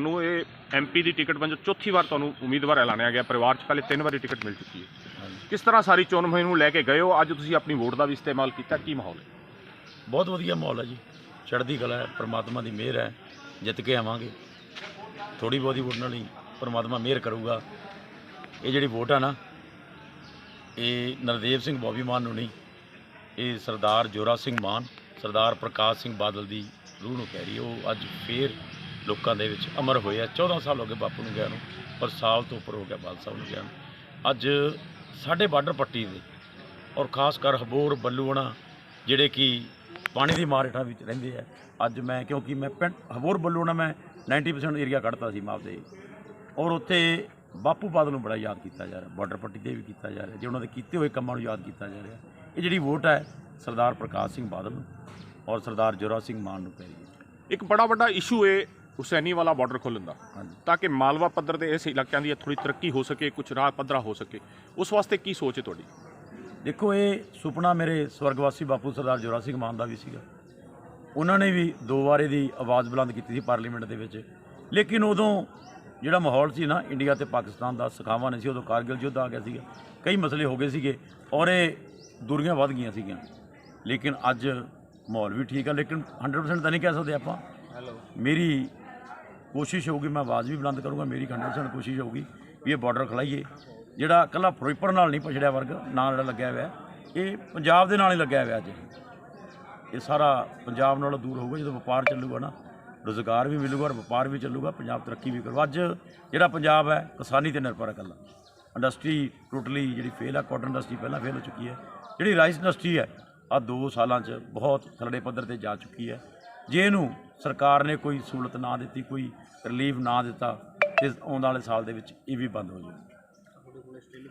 ਤੁਹਾਨੂੰ ਇਹ ਐਮਪੀ ਦੀ ਟਿਕਟ ਵਜੋਂ ਚੌਥੀ ਵਾਰ ਤੁਹਾਨੂੰ ਉਮੀਦਵਾਰ ਐਲਾਨਿਆ ਗਿਆ। ਪਰਿਵਾਰ 'ਚ ਪਹਿਲੇ ਤਿੰਨ ਵਾਰੀ ਟਿਕਟ ਮਿਲ ਚੁੱਕੀ ਹੈ। ਕਿਸ ਤਰ੍ਹਾਂ ਸਾਰੀ ਚੋਣ ਮੁਹਿੰਮ ਨੂੰ ਲੈ ਕੇ ਗਏ ਹੋ? ਅੱਜ ਤੁਸੀਂ ਆਪਣੀ ਵੋਟ ਦਾ ਵੀ ਇਸਤੇਮਾਲ ਕੀਤਾ। ਕੀ ਮਾਹੌਲ ਹੈ? ਬਹੁਤ ਵਧੀਆ ਮਾਹੌਲ ਹੈ ਜੀ। ਚੜ੍ਹਦੀ ਕਲਾ ਹੈ ਪ੍ਰਮਾਤਮਾ ਦੀ ਮਿਹਰ ਹੈ। ਜਿੱਤ ਕੇ ਆਵਾਂਗੇ। ਥੋੜੀ ਬਹੁਤੀ ਵੋਟ ਨਾਲ ਹੀ ਪ੍ਰਮਾਤਮਾ ਮਿਹਰ ਕਰੂਗਾ। ਇਹ ਜਿਹੜੀ ਵੋਟ ਆ ਨਾ ਇਹ ਨਰਦੇਵ ਸਿੰਘ ਬੋਬੀ ਮਾਨ ਨੂੰ ਨਹੀਂ ਇਹ ਸਰਦਾਰ ਜੋਰਾ ਸਿੰਘ ਮਾਨ ਸਰਦਾਰ ਪ੍ਰਕਾਸ਼ ਸਿੰਘ ਬਾਦਲ ਦੀ ਰੂਹ ਨੂੰ ਕਹਿ ਰਹੀ। ਉਹ ਅੱਜ ਫੇਰ ਲੋਕਾਂ ਦੇ ਵਿੱਚ ਅਮਰ ਹੋਏ ਆ। 14 ਸਾਲ ਹੋ ਗਏ ਬਾਪੂ ਨੂੰ ਗਿਆ ਨੂੰ, ਪਰ ਸਾਲ ਤੋਂ ਉੱਪਰ ਹੋ ਗਿਆ ਬਾਦਲ ਸਾਹਿਬ ਨੂੰ ਗਿਆ ਨੂੰ। ਅੱਜ ਸਾਡੇ ਬਾਰਡਰ ਪੱਟੀ ਦੇ ਔਰ ਖਾਸ ਕਰ ਹਬੋਰ ਬੱਲੂਣਾ ਜਿਹੜੇ ਕਿ ਪਾਣੀ ਦੀ ਮਾਰ ਹੇਠਾਂ ਵਿੱਚ ਰਹਿੰਦੇ ਆ। ਅੱਜ ਮੈਂ, ਕਿਉਂਕਿ ਮੈਂ ਪਿੰਡ, ਹਬੋਰ ਬੱਲੂਣਾ ਮੈਂ 90% ਏਰੀਆ ਕੱਢਤਾ ਸੀ ਮਾਪ ਦੇ ਔਰ ਉੱਥੇ ਬਾਪੂ ਬਾਦਲ ਨੂੰ ਬੜਾ ਯਾਦ ਕੀਤਾ ਜਾ ਰਿਹਾ, ਬਾਰਡਰ ਪੱਟੀ ਤੇ ਵੀ ਕੀਤਾ ਜਾ ਰਿਹਾ, ਜੇ ਉਹਨਾਂ ਦੇ ਕੀਤੇ ਹੋਏ ਕੰਮਾਂ ਨੂੰ ਯਾਦ ਕੀਤਾ ਜਾ ਰਿਹਾ। ਇਹ ਜਿਹੜੀ ਵੋਟ ਹੈ, ਸਰਦਾਰ ਪ੍ਰਕਾਸ਼ ਸਿੰਘ ਬਾਦਲ ਨੂੰ ਔਰ ਸਰਦਾਰ ਜੋਰਾ ਸਿੰਘ ਮਾਨ ਨੂੰ ਪੈ ਰਹੀ ਹੈ। ਇੱਕ ਬੜਾ ਵੱਡਾ ਇਸ਼ੂ ਹੈ ਹੁਸੈਨੀ ਵਾਲਾ ਬਾਰਡਰ ਖੋਲ੍ਹਣ ਦਾ। ਹਾਂਜੀ। ਤਾਂ ਕਿ ਮਾਲਵਾ ਪੱਧਰ ਦੇ ਇਸ ਇਲਾਕਿਆਂ ਦੀ ਥੋੜੀ ਤਰੱਕੀ ਹੋ ਸਕੇ ਕੁਝ ਰਾਹ ਪੱਧਰਾ ਹੋ ਸਕੇ। ਉਸ ਵਾਸਤੇ ਕੀ ਸੋਚ ਹੈ ਤੁਹਾਡੀ? ਦੇਖੋ ਇਹ ਸੁਪਨਾ ਮੇਰੇ ਸਵਰਗਵਾਸੀ ਬਾਪੂ ਸਰਦਾਰ ਜੋਰਾ ਸਿੰਘ ਮਾਨ ਦਾ ਵੀ ਸੀਗਾ। ਉਹਨਾਂ ਨੇ ਵੀ ਦੋ ਵਾਰ ਇਹਦੀ ਆਵਾਜ਼ ਬੁਲੰਦ ਕੀਤੀ ਸੀ ਪਾਰਲੀਮੈਂਟ ਦੇ ਵਿੱਚ। ਲੇਕਿਨ ਉਦੋਂ ਜਿਹੜਾ ਮਾਹੌਲ ਸੀ ਨਾ ਇੰਡੀਆ ਤੇ ਪਾਕਿਸਤਾਨ ਦਾ ਸਖਾਵਾ ਨਹੀਂ ਸੀ ਉਦੋਂ ਕਾਰਗਿਲ ਯੁੱਧ ਆ ਗਿਆ ਸੀਗਾ। ਕਈ ਮਸਲੇ ਹੋ ਗਏ ਸੀਗੇ ਔਰ ਇਹ ਦੂਰੀਆਂ ਵੱਧ ਗਈਆਂ ਸੀਗੀਆਂ। ਲੇਕਿਨ ਅੱਜ ਮਾਹੌਲ ਵੀ ਠੀਕ ਆ ਲੇਕਿਨ 100% ਤਾਂ ਨਹੀਂ ਕਹਿ ਸਕਦੇ ਆਪਾਂ। ਮੇਰੀ ਕੋਸ਼ਿਸ਼ ਹੋਊਗੀ, ਮੈਂ ਆਵਾਜ਼ ਵੀ ਬੁਲੰਦ ਕਰੂੰਗਾ, ਮੇਰੀ 100% ਕੋਸ਼ਿਸ਼ ਹੋਊਗੀ ਵੀ ਇਹ ਬਾਰਡਰ ਖਲਾਈਏ। ਜਿਹੜਾ ਕੱਲਾ ਫਿਰੋਜ਼ਪੁਰ ਨਾਲ ਨਹੀਂ ਪਛੜਿਆ ਵਰਗ, ਨਾਲ ਜਿਹੜਾ ਲੱਗਿਆ ਹੋਇਆ, ਇਹ ਪੰਜਾਬ ਦੇ ਨਾਲ ਹੀ ਲੱਗਿਆ ਹੋਇਆ ਅੱਜ। ਇਹ। ਸਾਰਾ ਪੰਜਾਬ ਨਾਲੋਂ ਦੂਰ ਹੋਊਗਾ, ਜਦੋਂ ਵਪਾਰ ਚੱਲੂਗਾ ਨਾ, ਰੋਜ਼ਗਾਰ ਵੀ ਮਿਲੂਗਾ ਔਰ ਵਪਾਰ ਵੀ ਚੱਲੂਗਾ, ਪੰਜਾਬ ਤਰੱਕੀ ਵੀ ਕਰੂਗਾ। ਅੱਜ ਜਿਹੜਾ ਪੰਜਾਬ ਹੈ, ਕਿਸਾਨੀ ਤੇ ਨਿਰਭਰ ਹੈ ਇਕੱਲਾ। ਇੰਡਸਟਰੀ ਟੋਟਲੀ ਜਿਹੜੀ ਫੇਲ ਆ ਕਾਟਨ ਇੰਡਸਟਰੀ ਪਹਿਲਾਂ ਫੇਲ ਹੋ ਚੁੱਕੀ ਹੈ। ਜਿਹੜੀ ਰਾਈਸ ਇੰਡਸਟਰੀ ਹੈ ਆ 2 ਸਾਲਾਂ 'ਚ ਬਹੁਤ ਥੱਲੜੇ ਪੱਧਰ ਤੇ ਜਾ ਚੁੱਕੀ ਹੈ। ਜੇ ਇਹਨੂੰ ਸਰਕਾਰ ਨੇ ਕੋਈ ਸਹੂਲਤ ਨਾ ਦਿੱਤੀ, ਕੋਈ ਰਿਲੀਫ ਨਾ ਦਿੱਤਾ, ਤੇ ਆਉਣ ਵਾਲੇ ਸਾਲ ਦੇ ਵਿੱਚ ਇਹ ਵੀ ਬੰਦ ਹੋ ਜਾਊਗੀ।